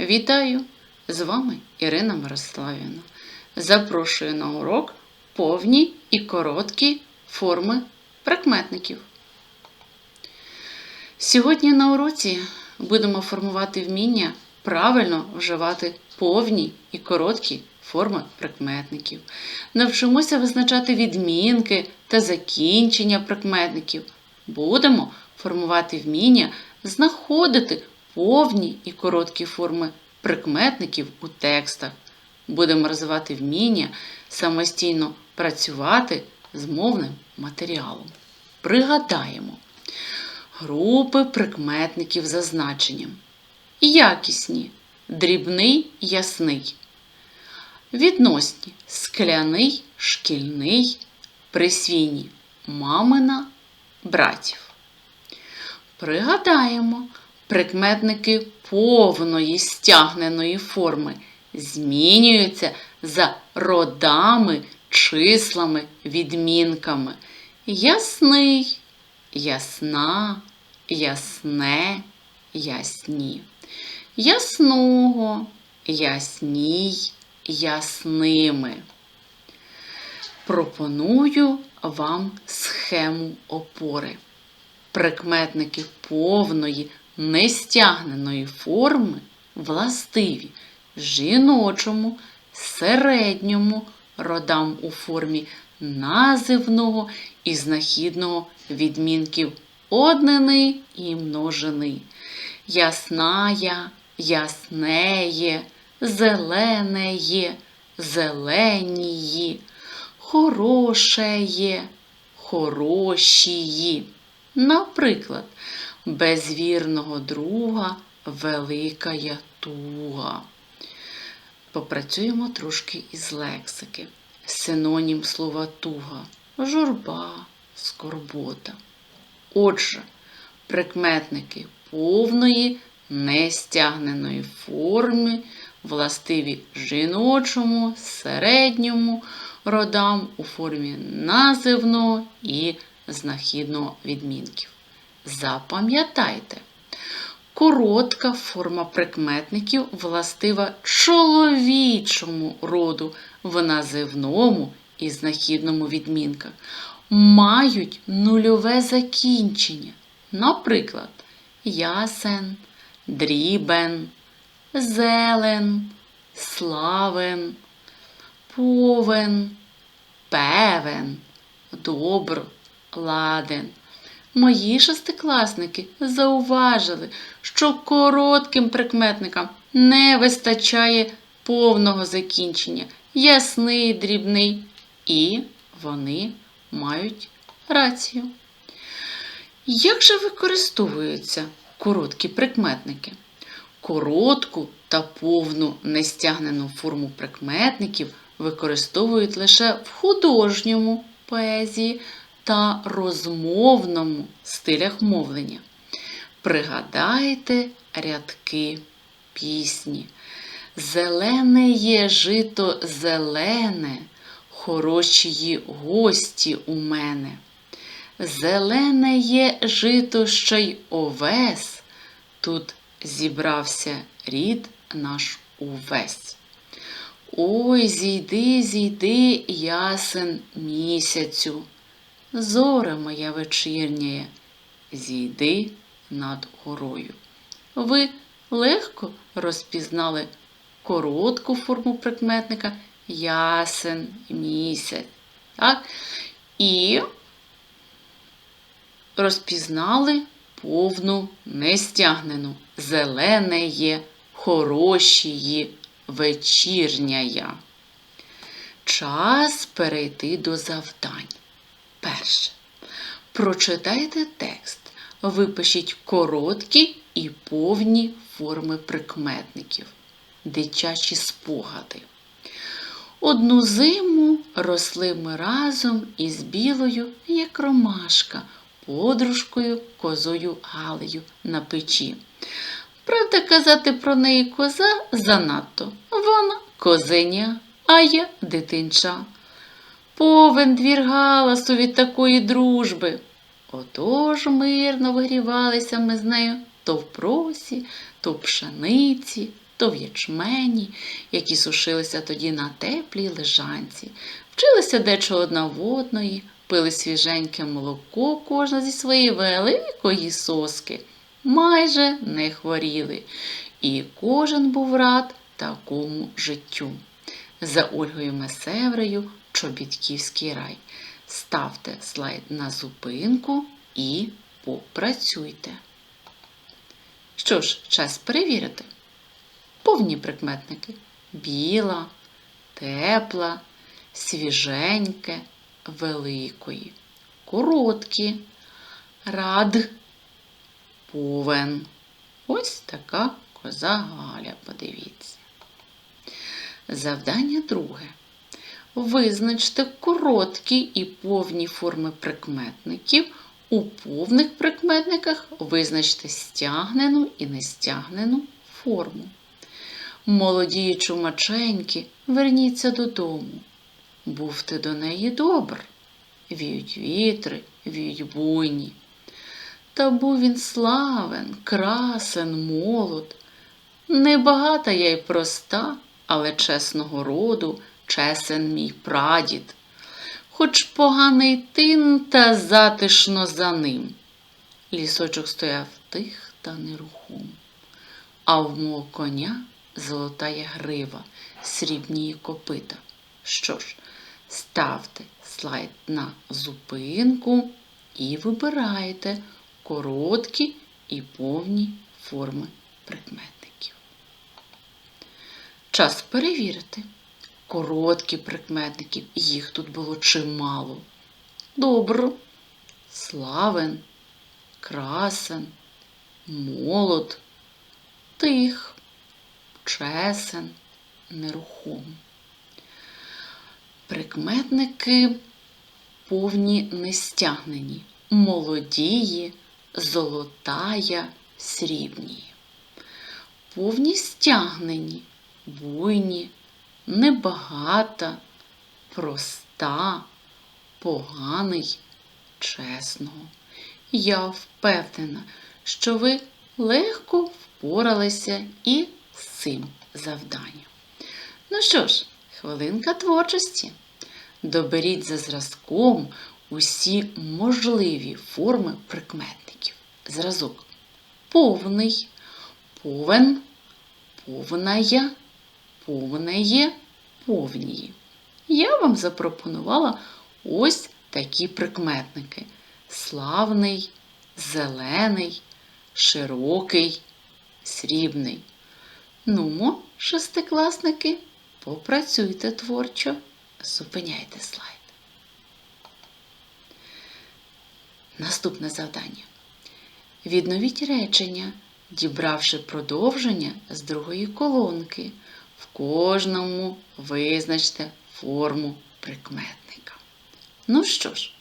Вітаю! З вами Ірина Мирославівна. Запрошую на урок повні і короткі форми прикметників. Сьогодні на уроці будемо формувати вміння правильно вживати повні і короткі форми прикметників. Навчимося визначати відмінки та закінчення прикметників. Будемо формувати вміння знаходити повні і короткі форми прикметників у текстах. Будемо розвивати вміння самостійно працювати з мовним матеріалом. Пригадаємо групи прикметників за значенням. Якісні, дрібний, ясний. Відносні скляний, шкільний, присвійні мамина, братів. Пригадаємо, прикметники повної стягненої форми змінюються за родами, числами, відмінками. Ясний, ясна, ясне, ясні. Ясного, ясній, ясними. Пропоную вам схему опори. Прикметники повної нестягненої форми властиві жіночому, середньому родам у формі називного і знахідного відмінків однини і множини. Ясная, яснеє, зеленеє, зеленії, хорошеє, хорошії. Наприклад, безвірного друга великая туга. Попрацюємо трошки із лексики. Синонім слова туга журба, скорбота. Отже, прикметники повної нестягненої форми, властиві жіночому, середньому родам у формі називного і знахідного відмінків. Запам'ятайте, коротка форма прикметників властива чоловічому роду в називному і знахідному відмінках. Мають нульове закінчення. Наприклад, ясен, дрібен, зелен, славен, повен, певен, добр, ладен. Мої шестикласники зауважили, що коротким прикметникам не вистачає повного закінчення, ясний, дрібний, і вони мають рацію. Як же використовуються короткі прикметники? Коротку та повну нестягнену форму прикметників використовують лише в художньому поезії та розмовному стилях мовлення. Пригадайте рядки пісні. Зелене є жито зелене, хороші гості у мене. Зелене є жито ще й овес, тут зібрався рід наш увесь. Ой, зійди, зійди, ясен місяцю, зоре моя вечірняє, зійди над горою. Ви легко розпізнали коротку форму прикметника ясен місяць. Так? І розпізнали повну нестягнену. Зелене є, вечірняя. Час перейти до завдань. Перше. Прочитайте текст. Випишіть короткі і повні форми прикметників. Дитячі спогади. Одну зиму росли ми разом із білою, як ромашка, подружкою козою Галею на печі. Правда, казати про неї коза занадто. Вона козеня, а я дитинча. Повен двір галасу від такої дружби. Отож мирно вигрівалися ми з нею то в просі, то в пшениці, то в ячмені, які сушилися тоді на теплій лежанці, вчилися дечо одна пили свіженьке молоко кожна зі своєї великої соски, майже не хворіли, і кожен був рад такому життю. За Ольгою Месеврею Чобітківський рай. Ставте слайд на зупинку і попрацюйте. Що ж, час перевірити. Повні прикметники біла, тепла, свіженьке, великої, короткі, рад, повен. Ось така коза Галя, подивіться. Завдання друге. Визначте короткі і повні форми прикметників. У повних прикметниках визначте стягнену і нестягнену форму. Молоді чумаченьки, верніться додому. Був ти до неї добр. Віють вітри, віють буйні. Та був він славен, красен, молод. Небагата я й проста, але чесного роду, чесен мій прадід. Хоч поганий тин та затишно за ним. Лісочок стояв тих та нерухом, а в мого коня золотая грива, срібні копита. Що ж, ставте слайд на зупинку і вибирайте короткі і повні форми прикметників. Час перевірити. Короткі прикметників, їх тут було чимало. Добро, славен, красен, молод, тих, чесен, нерухом. Прикметники повні нестягнені, молодії, золотая, срібні. Повні стягнені, буйні, небагата, проста, поганий, чесного. Я впевнена, що ви легко впоралися і з цим завданням. Ну що ж, хвилинка творчості. Доберіть за зразком усі можливі форми прикметників. Зразок повний, повен, повная, повнеє, повнії. Я вам запропонувала ось такі прикметники: славний, зелений, широкий, срібний. Нумо, шестикласники, попрацюйте творчо, зупиняйте слайд. Наступне завдання. Відновіть речення, дібравши продовження з другої колонки. В кожному визначте форму прикметника. Ну що ж,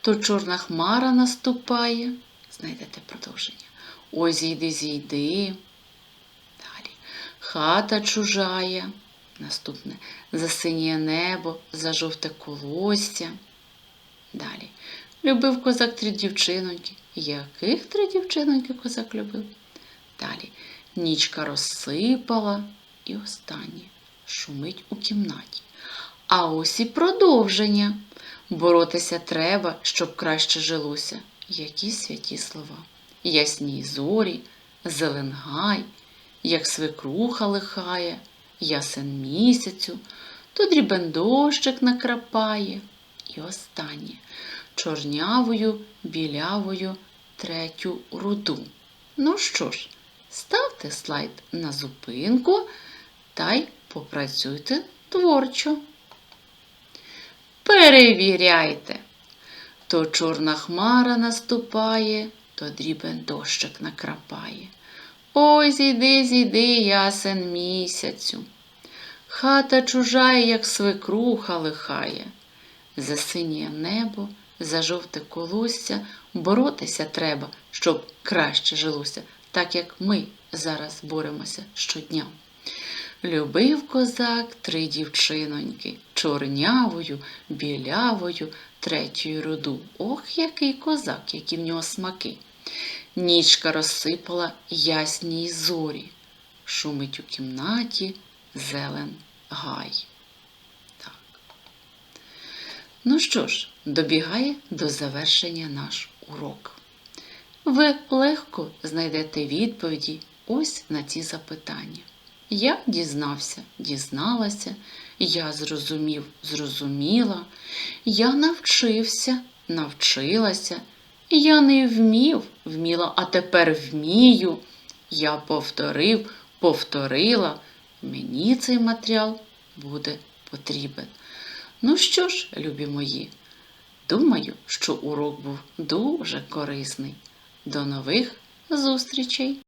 то чорна хмара наступає, знайдете продовження. Ой, зійди, зійди. Далі. Хата чужая. Наступне за синє небо, за жовте колосся. Далі. Любив козак три дівчиноньки. Яких три дівчиноньки козак любив? Далі. Нічка розсипала. І останнє шумить у кімнаті. А ось і продовження. Боротися треба, щоб краще жилося. Які святі слова. Ясні зорі, зеленгай, як свекруха лихає, ясен місяцю, то дрібен дощик накрапає. І останнє чорнявою, білявою третю руду. Ну що ж, ставте слайд на зупинку та й попрацюйте творчо. Перевіряйте. То чорна хмара наступає, то дрібен дощик накрапає. Ой, зійди, зійди, ясен місяцю. Хата чужая, як свекруха лихає. За синє небо, за жовте колосся боротися треба, щоб краще жилося, так як ми зараз боремося щодня. Любив козак три дівчиноньки, чорнявою, білявою, третьою роду. Ох, який козак, які в нього смаки. Нічка розсипала ясні зорі. шумить у кімнаті зелен гай. Так. Ну що ж, добігає до завершення наш урок. Ви легко знайдете відповіді ось на ці запитання. Я дізнався, дізналася, я зрозумів, зрозуміла, я навчився, навчилася, я не вмів, вміла, а тепер вмію. Я повторив, повторила. Мені цей матеріал буде потрібен. Ну що ж, любі мої, думаю, що урок був дуже корисний. До нових зустрічей!